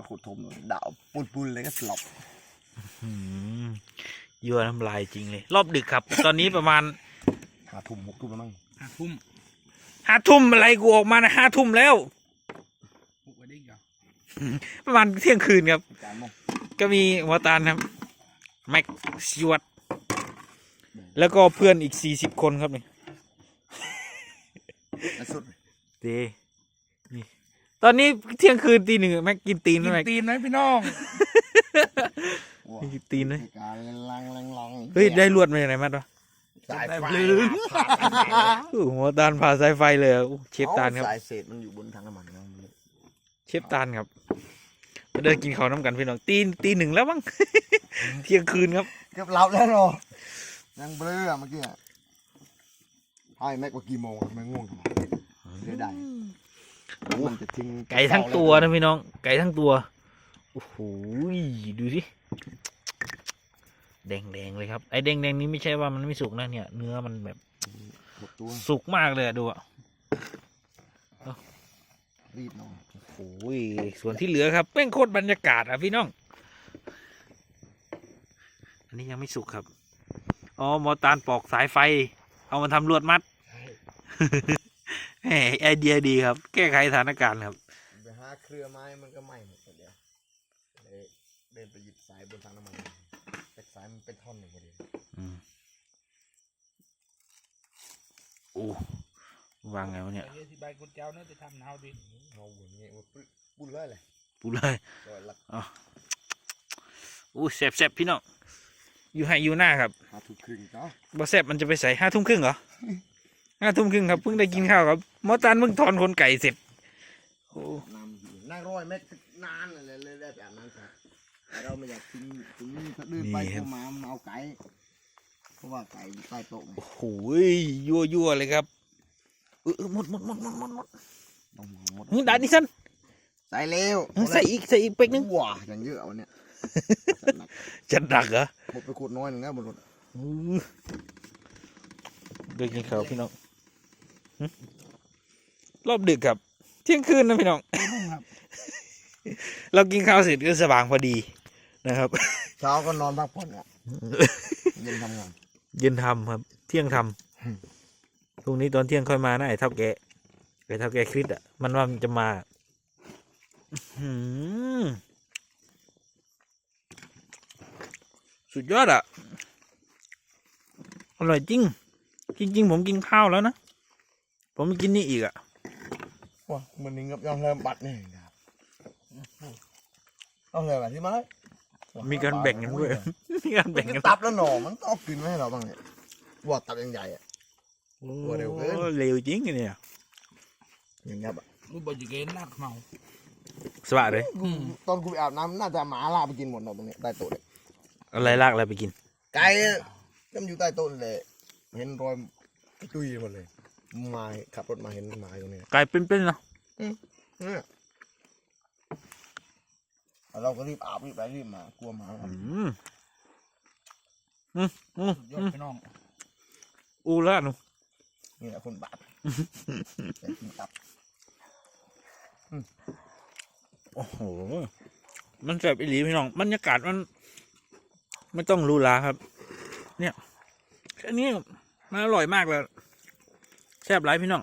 ก็ขุดทมดาวปุนปุนๆเลยก็สลบอืมยั่วน้ำลายจริงเลย รอบดึกครับ ตอนนี้ประมาณหาทุ่มหกทุ่มแล้วมั้งห้าทุ่มห้าทุ่มอะไรกูออกมานะห้าทุ่มแล้วปลุกไว้ได้ยังประมาณเที่ยงคืนครับจานโมงก็มีหัวตาลครับ แม็กซิวัตแล้วก็เพื่อนอีกสี่สิบคนครับนี่แล้วสุดเดนี่ ตอนนี้เที่ยงคืนตีหนึ่งแม็กกินตีนไหมกินแม็กตีนไหมพี่น้องว้ากินตีนไหมการลังลังลังเฮ้ยได้ลวดมาจากไหนมัดวะสายไฟโอ้โหหัวตาลผ่าสายไฟเลยอะโอ้เชฟตาลครับสายเศษมันอยู่บนถังน้ำมันนะเชฟตาลครับมาเดินกินข้าวน้ำกันพี่น้องตีตีหนึ่งแล้วมั้งเที่ยงคืนครับเกือบหลับแล้วเนาะยังเบลอเมื่อกี้อะให้แม็กว่ากี่โมงอะมันง่วงทำไมเสียดาย มันจะทิ้งไก่ทั้งตัวนะพี่น้อง ไก่ทั้งตัว โอ้โหดูสิแดงแดงๆเลยครับ ไอ้แดงแดงๆนี้ไม่ใช่ว่ามันไม่สุกนะเนี่ย เนื้อมันแบบหมดตัวสุกมากเลยอะดูอะรีบหน่อยโอ้โหส่วนที่เหลือครับแม่งโคตรบรรยากาศอะพี่น้อง อันนี้ยังไม่สุกครับ อ๋อหมอตาลปอกสายไฟ เอามาทำลวดมัดแหม ไอเดียดีครับ แก้ไขสถานการณ์ครับไปหาเครือไม้มันก็ไหม้หมดเดียวเลยเดินไปหยิบสายบนถังน้ำมันแต่สายมันเป็นท่อนหนึ่งพอดีอืมโอ้วางไงวะเนี่ยไอ้ที่ใบกุญเจ้าเนี่ยจะทำหนาวดิเอาบุญเงี้ยว่าปุ๊บปุ้นเลยเลยปูเลยก็หลักอู้แสบแสบพี่น้องอยู่ให้อยู่หน้าครับหาถูกครึ่งจ้าบ่แสบมันจะไปใส่ห้าทุ่มครึ่งเหรอ ห้าทุ่มครึ่งครับเพิ่งได้กินข้าวครับหมอตาลเพิ่งถอนขนไก่เสร็จโอ้น้ำหิวนั่งร้อยเม็ดนานเลยเลยได้แบบนั้นครับแต่เราไม่อยากทิ้งทิ้งถ้าเดินไปเข้ามามันเอาไก่เพราะว่าไก่อยู่ใต้โต๊ะไงโอ้โหยั่วยั่วๆเลยครับเออเออหมดหมดหมดหมดหมดหมดเอาหมดหมดเฮ้ยดานนี่สันใส่เร็วเออใส่อีกใส่อีกเป็กนึงว้าอย่างเยอะเอาเนี่ยใส่หนักจะดักเหรอหมดไปขวดน้อยหนึ่งนะบนรถอื้อเดินกินข้าวพี่น้องหึ รอบดึกครับ เที่ยงคืนนะพี่น้องรุ่งครับเรากินข้าวเสร็จก็สว่างพอดีนะครับ เช้าก็นอนพักผ่อนอะเย็นทำงานเย็นทำครับ เที่ยงทอืมำพรุ่งนี้ตอนเที่ยงค่อยมานะไอ้เท่าแกไอ้เท่าแกคริสอะ มันว่ามันจะมาอื้อหือสุดยอดอะ อร่อยจริง จริง ๆ ผมกินข้าวแล้วนะ ผมไม่กินนี่อีกอะว้ามันนิ่งกับยองเริ่มบัดนี่ครับเอาเลยแบบที่มามีการแบ่งกันด้วยมีการแบ่แบ่งงกักันนตับแล้วหนอมันต้องกินไว้ให้เราบ้างเนี่ยว่าตับยังใหญ่อะโอ้เร็วเกินเร็วจริงเนี่ยอย่างเงี้ยแบบรูปบอจิเกนนักเมาสบายเลยตอนกูไปอาบน้ำน่าจะหมาล่าไปกินหมดเนาะตรงนี้ใต้โต๊ะเนี่ยอะไรลากอะไรไปกินไก่อะก็มันอยู่ใต้โต๊ะเลย เห็นรอยกระจุยหมดเลย มาขับรถมาเห็นหมาอยู่เนี่ยไก่เป็นๆเนาะเนี่ยเราก็รีบอาบรีบไปรีบมากลัวหมาอืมอืมอืมสุดยอดพี่น้องอูล่าหนูนี่แหละคนบาปแต่กินตับโอ้โห มันแสบอีหลีพี่น้องบรรยากาศมัน ไม่ต้องรูลาครับ เนี่ยแค่นี้มันอร่อยมากเลยแซ่บหลายพี่น้อง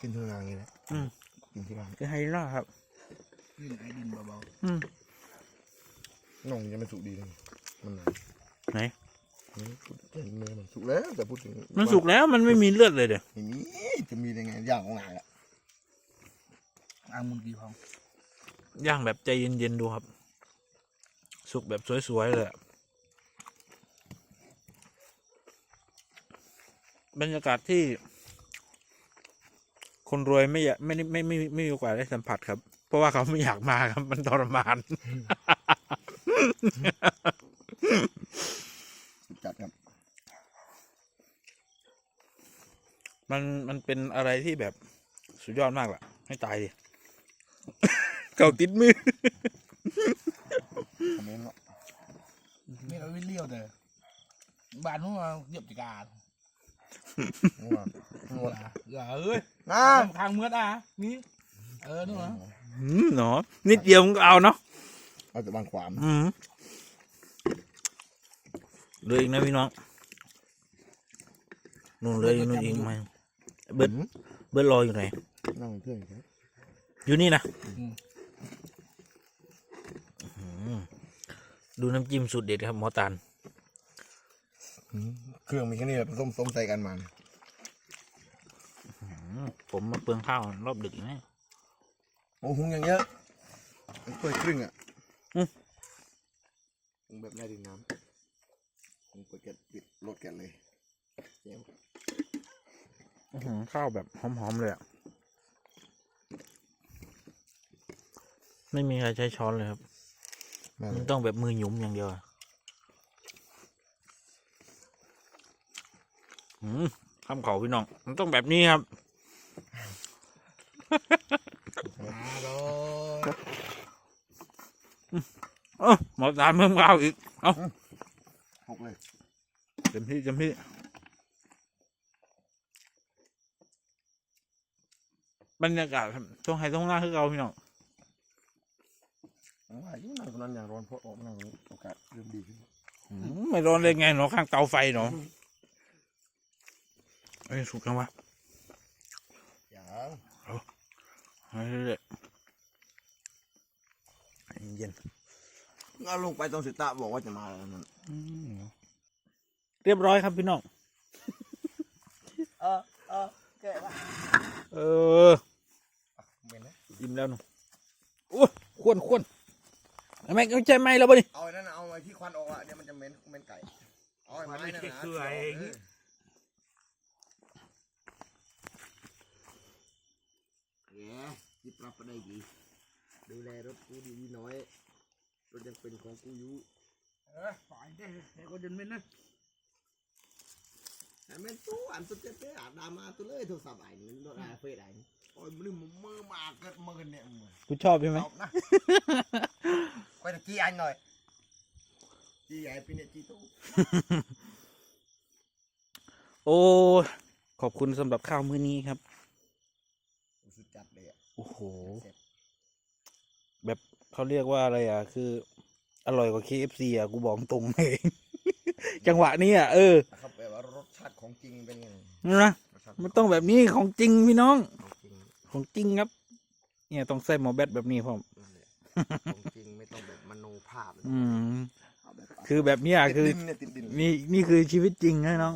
กินที่งานอย่างนี้แหละอืมกินที่บ้านคือไฮล่าครับขึ้นไอ้ดินเบาอืมน่องยังไม่สุกดีเลยมันหนาไหนเนื้อมันสุกแล้วแต่พูดถึงมันสุกแล้วมันไม่มีเลือดเลยเดี๋ยวไม่มีจะมีได้ไงอย่างของงานอะๆอ่างมุนกี่พองย่างแบบใจเย็นๆดูครับ สุกแบบสวยๆเลยอะ บรรยากาศที่ คนรวยไม่อยากไม่ได้ไม่ไม่ไม่ไม่มีโอกาสได้สัมผัสครับ เพราะว่าเขาไม่อยากมาครับ มันทรมานสุดจัดครับ มันมันเป็นอะไรที่แบบสุดยอดมากล่ะ ให้ตายดิเก่าติดมือคอมเมนต์ว่านี่เราวิ่งเลี้ยวแต่บ้านนู้นเหยียบจิกางั วงัวอย่าเอ้ยนะทางเมื่ออะนี่เออนู่นนะอืมเนาะนิดเดียวมึงก็เอาเนาะเอาแต่บางความอืมเหลยอีกนะพี่น้องนู่นเหลยนู่นอีกไหมเบิร์ดเบิร์ดรออยู่ไหนนั่งเพื่อนครับอยู่นี่นะอืมดูน้ำจิ้มสูตรเด็ดครับหมอตาล เครื่องมีแค่นี้แหละผสมส้มใส่กันมันอืมผมมาเปลืองข้าวรอบดึกอีกนะโอ้หุงอย่างเยอะมันถ้วยครึ่งอะอืมหุงแบบได้ดินน้ำหุงเปิดแกะปิดรถแกะเลยเดี๋ยวอื้อหือข้าวแบบหอมๆเลยอะไม่มีใครใช้ช้อนเลยครับมามันต้องแบบมือหยุมอย่างเดียวอะ อืมข้ามเขาพี่น้อง มันต้องแบบนี้ครับมาโดนเออหมอตาลเพิ่มข้าวอีก เอาหกเลยเต็มที่เต็มที่บรรยากาศครับช่วงไฮช่วงหน้าคือเราพี่น้องว่าอยู่นั่งตรงนั้นอย่างร้อนเพราะออกมานั่งตรงนี้โอกาสเริ่มดีขึ้นอืมไม่ร้อนเลยไงเนาะข้างเตาไฟเนาะ เอ้ยสุกแล้ววะอย่างเอาเรื่อยๆเย็นเอาลงไปตรงสิตะบอกว่าจะมาแล้วนั่นๆอืมเรียบร้อยครับพี่น้อง เออเออแกะละเออเม็นนะอิ่มแล้วหนูโอ้ยควนควนไอ้แม่งเอาใจไหมแล้วบ่นี่เอาไอ้นั่นน่ะเอาไอ้ที่ควันออกอะเดี๋ยวมันจะเหม็นเหม็นไก่เอาไอ้ไม้นั่นนะ คือไอ้ เออ แหมจิบรับไปได้ดีดูแลรถกูดีน้อยรถยังเป็นของกูอยู่เออปล่อยได้เดี๋ยวก็จนไม่นะแต่แม่นตู้อันตัวเจ๊เป๊ะอาดามาตัวเลยโทรศัพท์ไอ้นี่รถไอ้เฟซไอ้นี่โอ้ยมันมือมือมาเกิดมือเนี่ยมือกูชอบใช่ไหมตอบนะไปตะกี้อันหน่อยจี้ไอ้ปีเนี่ยจี้ตู้โอ้ยขอบคุณสำหรับข้าวมื้อนี้ครับ สุดจัดเลยอะ โอ้โหเสร็จแบบเขาเรียกว่าอะไรอะ คือ อร่อยกว่า KFC อะ กูบอกตรงเองจังหวะนี้อะ เออเขาแปลว่ารสชาติของจริงเป็นยังไงนะรสชาติมันต้องแบบนี้ของจริงพี่น้องของจริงของจริงครับ เนี่ยต้องใส่หมอแบตแบบนี้พร้อมนั่นแหละของจริงไม่ต้องแบบมโนภาพนะอืมเอาแบบคือแบบเนี้ยติดคือดินเนี่ยติดดินนี่นี่คือชีวิตจริงนะน้อง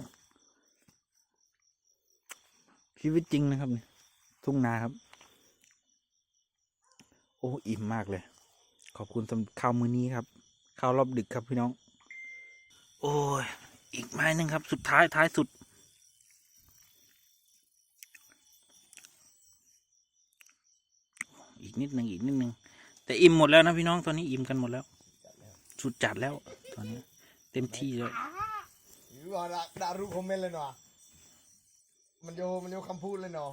ชีวิตจริงนะครับนี่ทุ่งนาครับ โอ้อิ่มมากเลย ขอบคุณสำหรับข้าวมื้อนี้ครับข้าวรอบดึกครับพี่น้อง โอ้ยอีกไม้นึงครับ สุดท้ายท้ายสุด อีกนิดหนึ่งอีกนิดหนึ่งแต่อิ่มหมดแล้วนะพี่น้องตอนนี้อิ่มกันหมดแล้ว สุดจัดแล้วตอนนี้ เต็มที่เลยหรือว่าดาด่ารู้คอมเมนต์เลยเนาะมันโยมันโยคำพูดเลยเนาะ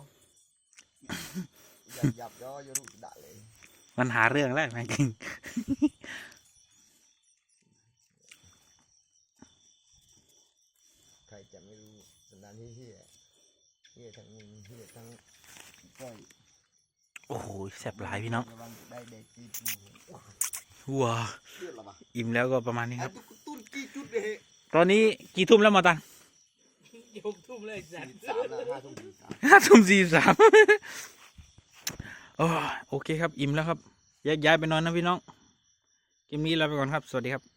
หยับหยับย่อโยรู้ด่าเลย มันหาเรื่องแล้วแม่งจริงใครจะไม่รู้สันดานที่เฮียเฮียทั้งมึงเฮียทั้งก้อยโอ้โหแซ่บหลายพี่น้องระวังได้เด็กจีบอยู่ว้าเลือดหรอปะอิ่มแล้วก็ประมาณนี้ไอ้ครับตุ๊กตุ้นกี่จุดเลยตอนนี้กี่ทุ่มแล้วหมาตังยกทุ่มเลยจัดสามนะห้าทุ่มสี่สามห้าทุ่มสี่สามโอ้ยโอเคครับ อิ่มแล้วครับ แยกย้ายไปนอนนะพี่น้องกิมนี้ลาไปก่อนครับ สวัสดีครับ